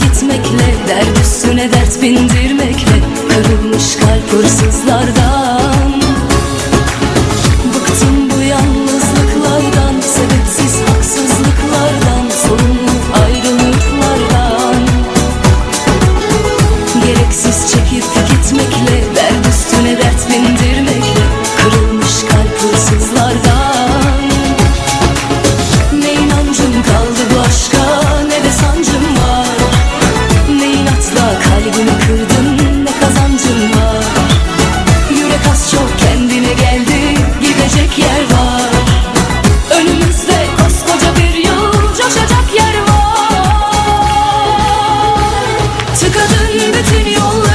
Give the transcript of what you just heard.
gitmekle Dert üstüne dert bindirmekle Kırılmış kalp hırsızlardan. Tıkadın bütün yolları